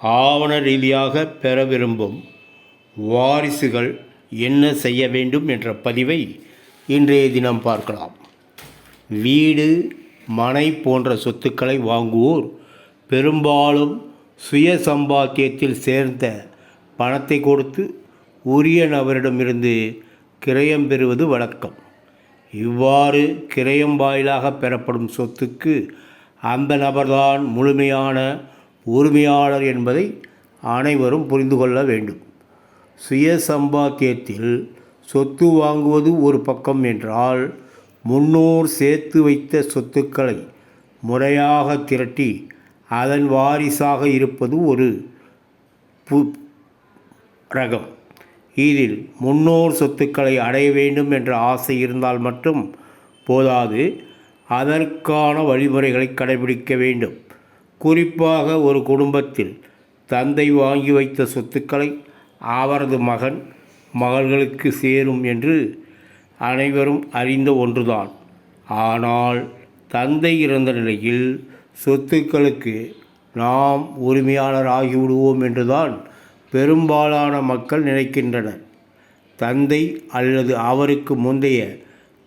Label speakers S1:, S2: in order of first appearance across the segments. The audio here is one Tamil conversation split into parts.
S1: ஆவண ரீதியாக பெற விரும்பும் வாரிசுகள் என்ன செய்ய வேண்டும் என்ற பதிவை இன்றைய தினம் பார்க்கலாம். வீடு மனை போன்ற சொத்துக்களை வாங்குவோர் பெரும்பாலும் சுய சம்பாத்தியத்தில் சேர்ந்த பணத்தை கொடுத்து உரிய நபரிடமிருந்து கிரயம் பெறுவது வழக்கம். இவ்வாறு கிரயம் வாயிலாக பெறப்படும் சொத்துக்கு அந்த நபர்தான் முழுமையான உரிமையாளர் என்பதை அனைவரும் புரிந்து கொள்ள வேண்டும். சுய சம்பாத்தியத்தில் சொத்து வாங்குவது ஒரு பக்கம் என்றால் முன்னோர் சேர்த்து வைத்த சொத்துக்களை முறையாக திரட்டி அதன் வாரிசாக இருப்பது ஒரு பு ரகம். இதில் முன்னோர் சொத்துக்களை அடைய வேண்டும் என்ற ஆசை இருந்தால் மட்டும் போதாது அதற்கான வழிமுறைகளை கடைபிடிக்க வேண்டும். குறிப்பாக ஒரு குடும்பத்தில் தந்தை வாங்கி வைத்த சொத்துக்களை அவரது மகன் மகள்களுக்கு சேரும் என்று அனைவரும் அறிந்த ஒன்றுதான். ஆனால் தந்தை இறந்த நிலையில் சொத்துக்களுக்கு நாம் உரிமையாளர் ஆகிவிடுவோம் என்றுதான் பெரும்பாலான மக்கள் நினைக்கின்றனர். தந்தை அல்லது அவருக்கு முந்தைய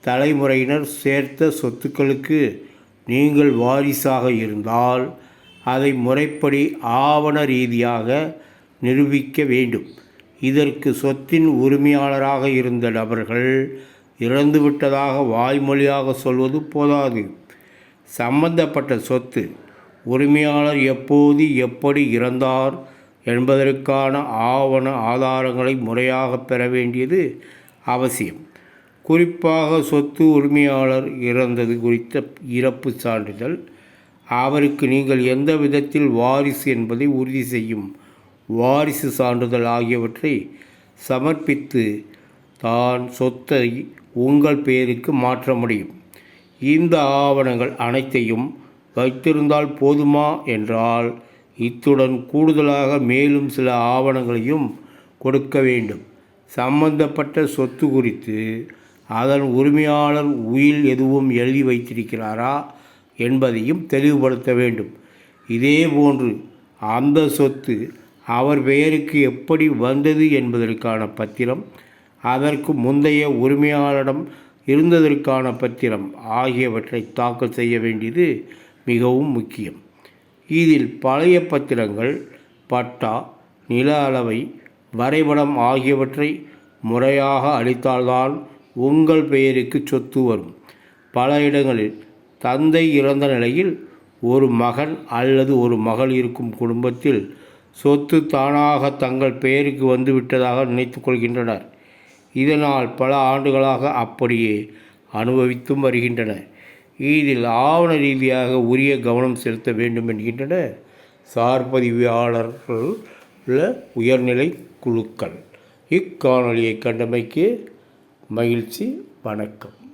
S1: தலைமுறையினர் சேர்த்த சொத்துக்களுக்கு நீங்கள் வாரிசாக இருந்தால் அதை முறைப்படி ஆவண ரீதியாக நிரூபிக்க வேண்டும். இதற்கு சொத்தின் உரிமையாளராக இருந்த நபர்கள் இறந்துவிட்டதாக வாய்மொழியாக சொல்வது போதாது. சம்பந்தப்பட்ட சொத்து உரிமையாளர் எப்போது எப்படி இறந்தார் என்பதற்கான ஆவண ஆதாரங்களை முறையாக பெற வேண்டியது அவசியம். குறிப்பாக சொத்து உரிமையாளர் இறந்தது குறித்த இறப்பு சான்றிதழ் அவருக்கு நீங்கள் எந்த விதத்தில் வாரிசு என்பதை உறுதி செய்யும். வாரிசு சான்றிதழ் ஆகியவற்றை சமர்ப்பித்து தான் சொத்தை உங்கள் பெயருக்கு மாற்ற முடியும். இந்த ஆவணங்கள் அனைத்தையும் வைத்திருந்தால் போதுமா என்றால் இத்துடன் கூடுதலாக மேலும் சில ஆவணங்களையும் கொடுக்க வேண்டும். சம்பந்தப்பட்ட சொத்து குறித்து அதன் உரிமையாளர் உயில் எதுவும் எழுதி வைத்திருக்கிறாரா? என்பதையும் தெளிவுபடுத்த வேண்டும். இதேபோன்று அந்த சொத்து அவர் பெயருக்கு எப்படி வந்தது என்பதற்கான பத்திரம் அதற்கு முந்தைய உரிமையாளரிடம் இருந்ததற்கான பத்திரம் ஆகியவற்றை தாக்கல் செய்ய வேண்டியது மிகவும் முக்கியம். இதில் பழைய பத்திரங்கள் பட்டா நில அளவை வரைபடம் ஆகியவற்றை முறையாக அளித்தால்தான் உங்கள் பெயருக்கு சொத்து வரும். பல இடங்களில் தந்தை இறந்த நிலையில் ஒரு மகன் அல்லது ஒரு மகள் இருக்கும் குடும்பத்தில் சொத்து தானாக தங்கள் பெயருக்கு வந்துவிட்டதாக நினைத்து கொள்கின்றனர். இதனால் பல ஆண்டுகளாக அப்படியே அனுபவித்தும் வருகின்றனர். இதில் ஆவண ரீதியாக உரிய கவனம் செலுத்த வேண்டும் என்கின்றன. சார்பதிவாளர்கள் உள்ள உயர்நிலை குழுக்கள். இக்காணொலியை கண்டமைக்கு மகிழ்ச்சி. வணக்கம்.